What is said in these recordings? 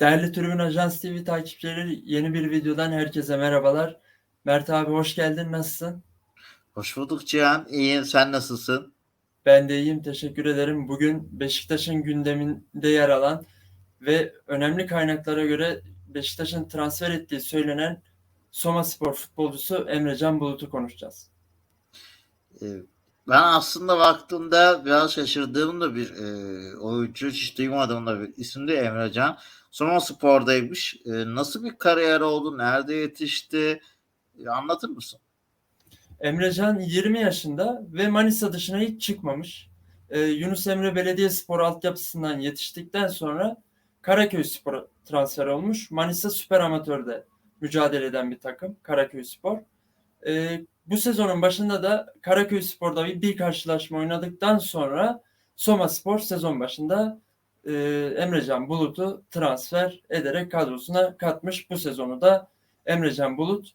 Değerli Tribün Ajans TV takipçileri yeni bir videodan herkese merhabalar. Mert abi hoş geldin nasılsın? Hoş bulduk Cihan. İyiyim. Sen nasılsın? Ben de iyiyim teşekkür ederim. Bugün Beşiktaş'ın gündeminde yer alan ve önemli kaynaklara göre Beşiktaş'ın transfer ettiği söylenen Soma Spor futbolcusu Emrecan Bulut'u konuşacağız. Ee, Ben aslında baktığımda biraz şaşırdığım da bir e, oyuncu. Hiç duymadığım da bir isim de Emrecan. Soma Spor'daymış. E, nasıl bir kariyer oldu? Nerede yetişti? E, anlatır mısın? Emrecan 20 yaşında ve Manisa dışına hiç çıkmamış. Ee, Yunus Emre Belediyespor altyapısından yetiştikten sonra Karaköy Spor transfer olmuş. Manisa Süper Amatör'de mücadele eden bir takım Karaköy Spor. Ee, bu sezonun başında da Karaköy Spor'da bir, bir karşılaşma oynadıktan sonra Soma Spor sezon başında e, Emrecan Bulut'u transfer ederek kadrosuna katmış. Bu sezonu da Emrecan Bulut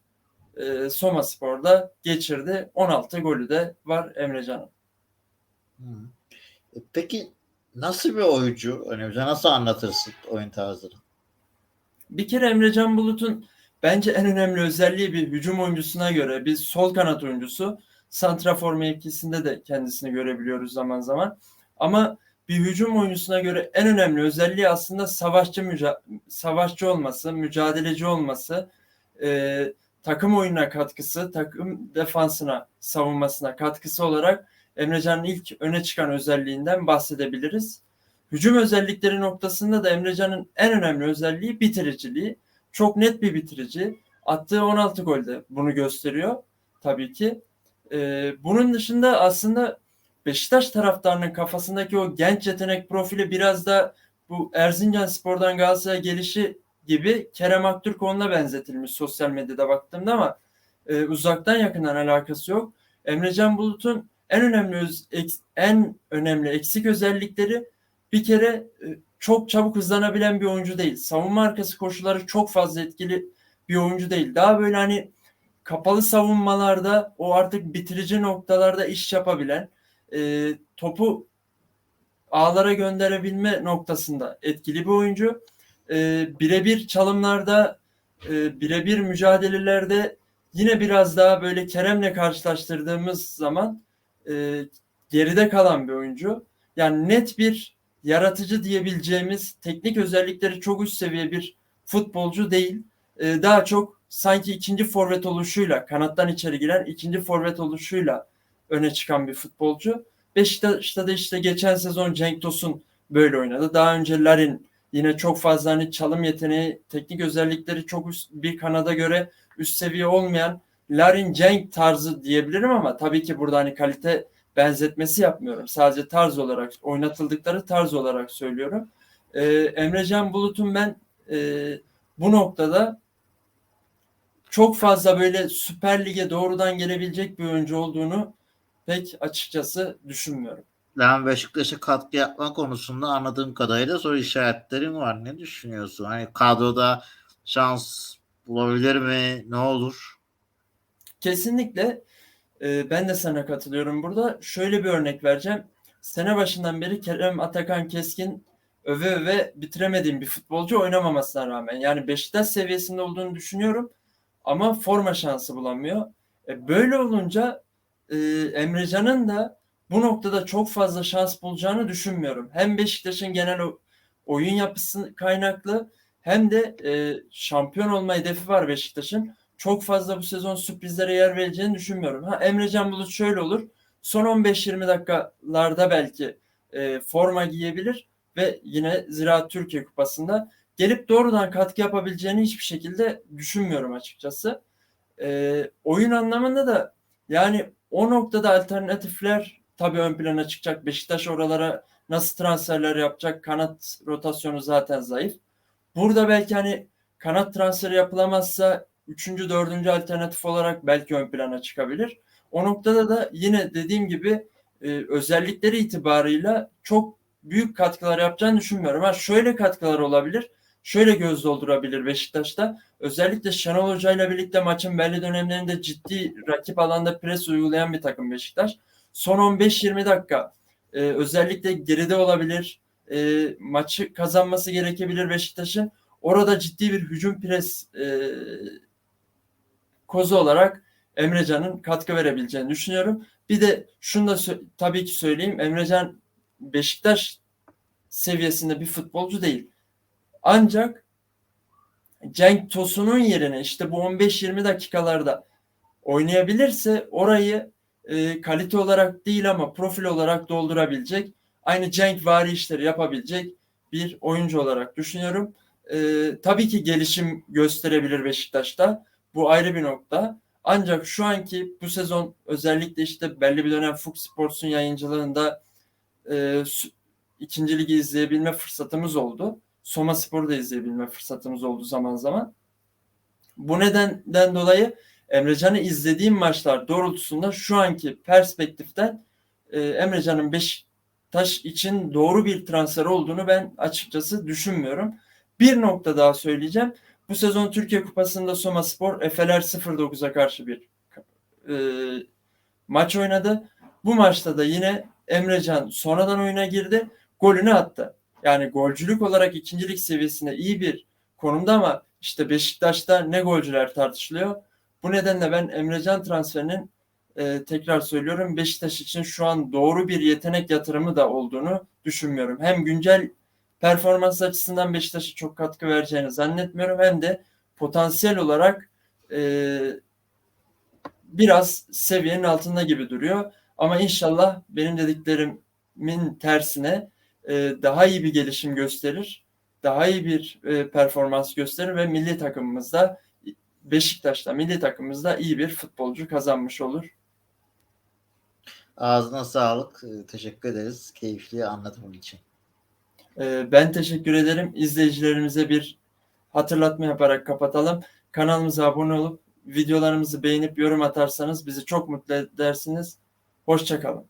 e, Soma Spor'da geçirdi. 16 golü de var Emrecan'ın. E, Peki nasıl bir oyuncu? Hani bize nasıl anlatırsın oyun tarzını? Bir kere Emrecan Bulut'un bence en önemli özelliği bir hücum oyuncusuna göre bir sol kanat oyuncusu. Santrafor mevkisinde de kendisini görebiliyoruz zaman zaman. Ama bir hücum oyuncusuna göre en önemli özelliği aslında savaşçı müca- savaşçı olması, mücadeleci olması, e, takım oyununa katkısı, takım defansına, savunmasına katkısı olarak Emrecan'ın ilk öne çıkan özelliğinden bahsedebiliriz. Hücum özellikleri noktasında da Emrecan'ın en önemli özelliği bitiriciliği. Çok net bir bitirici. Attığı 16 golde bunu gösteriyor tabii ki. Ee, bunun dışında aslında Beşiktaş taraftarının kafasındaki o genç yetenek profili biraz da bu Erzincan Spor'dan Galatasaray'a gelişi gibi Kerem Aktürkoğlu'na benzetilmiş sosyal medyada baktığımda ama e, uzaktan yakından alakası yok. Emrecan Bulut'un en önemli öz- en önemli eksik özellikleri bir kere e, çok çabuk hızlanabilen bir oyuncu değil. Savunma arkası koşuları çok fazla etkili bir oyuncu değil. Daha böyle hani kapalı savunmalarda o artık bitirici noktalarda iş yapabilen e, topu ağlara gönderebilme noktasında etkili bir oyuncu. E, birebir çalımlarda, e, birebir mücadelelerde yine biraz daha böyle Kerem'le karşılaştırdığımız zaman e, geride kalan bir oyuncu. Yani net bir yaratıcı diyebileceğimiz teknik özellikleri çok üst seviye bir futbolcu değil. E, daha çok sanki ikinci forvet oluşuyla, kanattan içeri giren ikinci forvet oluşuyla öne çıkan bir futbolcu. Beşiktaş'ta da işte geçen sezon Cenk Tosun böyle oynadı. Daha önce Larin yine çok fazla hani çalım yeteneği, teknik özellikleri çok üst, bir kanada göre üst seviye olmayan Larin Cenk tarzı diyebilirim ama tabii ki burada hani kalite benzetmesi yapmıyorum. Sadece tarz olarak oynatıldıkları tarz olarak söylüyorum. Ee, Emrecan Bulut'un ben e, bu noktada çok fazla böyle Süper Lig'e doğrudan gelebilecek bir oyuncu olduğunu pek açıkçası düşünmüyorum. Ben Beşiktaş'a katkı yapma konusunda anladığım kadarıyla soru işaretlerim var. Ne düşünüyorsun? Hani kadroda şans bulabilir mi? Ne olur? Kesinlikle e, ben de sana katılıyorum burada. Şöyle bir örnek vereceğim. Sene başından beri Kerem Atakan Keskin öve öve bitiremediğim bir futbolcu oynamamasına rağmen. Yani Beşiktaş seviyesinde olduğunu düşünüyorum ama forma şansı bulamıyor. E, böyle olunca e, Emrecan'ın da bu noktada çok fazla şans bulacağını düşünmüyorum. Hem Beşiktaş'ın genel oyun yapısı kaynaklı hem de e, şampiyon olma hedefi var Beşiktaş'ın. Çok fazla bu sezon sürprizlere yer vereceğini düşünmüyorum. Ha Emrecan Bulut şöyle olur. Son 15-20 dakikalarda belki e, forma giyebilir ve yine Ziraat Türkiye Kupası'nda gelip doğrudan katkı yapabileceğini hiçbir şekilde düşünmüyorum açıkçası. E, oyun anlamında da yani o noktada alternatifler tabii ön plana çıkacak. Beşiktaş oralara nasıl transferler yapacak? Kanat rotasyonu zaten zayıf. Burada belki hani kanat transferi yapılamazsa üçüncü, dördüncü alternatif olarak belki ön plana çıkabilir. O noktada da yine dediğim gibi e, özellikleri itibarıyla çok büyük katkılar yapacağını düşünmüyorum. Ha şöyle katkılar olabilir. Şöyle göz doldurabilir Beşiktaş'ta. Özellikle Şenol Hoca ile birlikte maçın belli dönemlerinde ciddi rakip alanda pres uygulayan bir takım Beşiktaş. Son 15-20 dakika e, özellikle geride olabilir. E, maçı kazanması gerekebilir Beşiktaş'ın. orada ciddi bir hücum pres e, kozu olarak Emrecan'ın katkı verebileceğini düşünüyorum. Bir de şunu da tabii ki söyleyeyim. Emrecan Beşiktaş seviyesinde bir futbolcu değil. Ancak Cenk Tosun'un yerine işte bu 15-20 dakikalarda oynayabilirse orayı e, kalite olarak değil ama profil olarak doldurabilecek, aynı Cenk vari işleri yapabilecek bir oyuncu olarak düşünüyorum. E, tabii ki gelişim gösterebilir Beşiktaş'ta. Bu ayrı bir nokta. Ancak şu anki bu sezon özellikle işte belli bir dönem Fox Sports'un yayıncılığında e, ikinci ligi izleyebilme fırsatımız oldu. Soma Spor'u da izleyebilme fırsatımız oldu zaman zaman. Bu nedenden dolayı Emrecan'ı izlediğim maçlar doğrultusunda şu anki perspektiften e, Emrecan'ın Beşiktaş için doğru bir transfer olduğunu ben açıkçası düşünmüyorum. Bir nokta daha söyleyeceğim. Bu sezon Türkiye Kupası'nda Soma Spor Efeler 09'a karşı bir e, maç oynadı. Bu maçta da yine Emrecan sonradan oyuna girdi. Golünü attı. Yani golcülük olarak ikincilik seviyesinde iyi bir konumda ama işte Beşiktaş'ta ne golcüler tartışılıyor. Bu nedenle ben Emrecan transferinin e, tekrar söylüyorum Beşiktaş için şu an doğru bir yetenek yatırımı da olduğunu düşünmüyorum. Hem güncel performans açısından Beşiktaş'a çok katkı vereceğini zannetmiyorum hem de potansiyel olarak e, biraz seviyenin altında gibi duruyor. Ama inşallah benim dediklerimin tersine e, daha iyi bir gelişim gösterir. Daha iyi bir e, performans gösterir ve milli takımımızda Beşiktaş'ta milli takımımızda iyi bir futbolcu kazanmış olur. Ağzına sağlık. Teşekkür ederiz. Keyifli anlatımın için. E, ben teşekkür ederim. İzleyicilerimize bir hatırlatma yaparak kapatalım. Kanalımıza abone olup videolarımızı beğenip yorum atarsanız bizi çok mutlu edersiniz. Hoşçakalın.